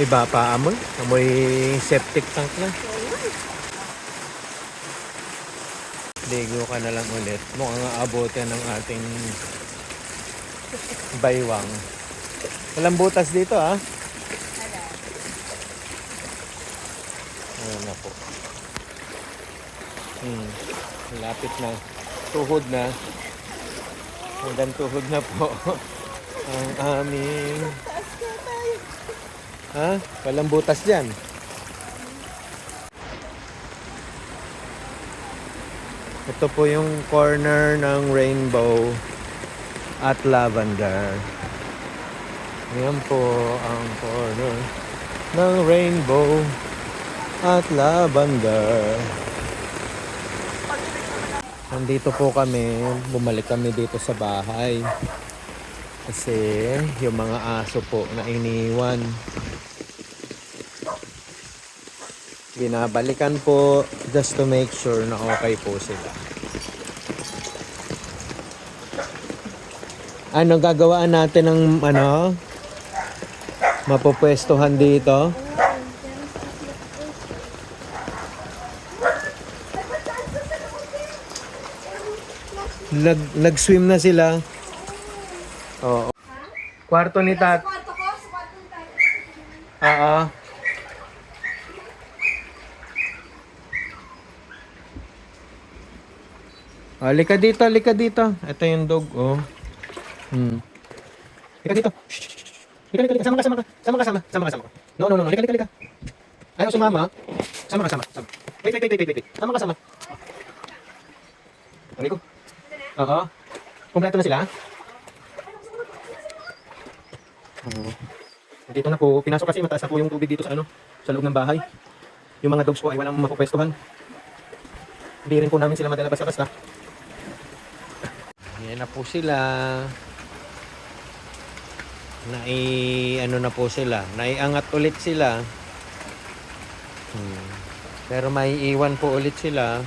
Iba pa amoy. Amoy septic tank na. Ligo ka na lang ulit. Mukhang aabot yan ng ating baywang. Walang butas dito ah. Ayan na po. Hmm. Lapit na. Tuhod na. Hanggang tuhod na po. Ang aming... Ha? Walang butas dyan. Ito po yung corner ng rainbow at lavender. Ayan po ang corner ng rainbow at lavender. Nandito po kami, bumalik kami dito sa bahay. Kasi yung mga aso po na iniwan. Binabalikan po just to make sure na okay po sila. Ano gagawaan natin ng ano? Mapupwestuhan dito? Nag, nag-swim na sila. Oo. Kwarto ni tat. Kwarto ko, sa Oh, lika dito, lika dito. Ito yung dog, oh. Hmm. Lika dito. Shh. Lika, lika, lika. Sama ka, sama ka. Sama ka, sama. Sama ka, sama ka. No, no, no, no. Lika, lika, lika. Ayaw sumama. Sama ka, sama. sama. Wait, wait, wait, wait, wait, wait. Sama ka, sama. Ano ko? Oo. Kompleto na sila? Oo. Dito na po, pinasok kasi mataas na po yung tubig dito sa ano, sa loob ng bahay. Yung mga dogs po ay walang mapupwestuhan. Hindi rin po namin sila madala basta-basta. Yan na po sila. Nai ano na po sila, naiangat ulit sila. Hmm. Pero may iwan po ulit sila.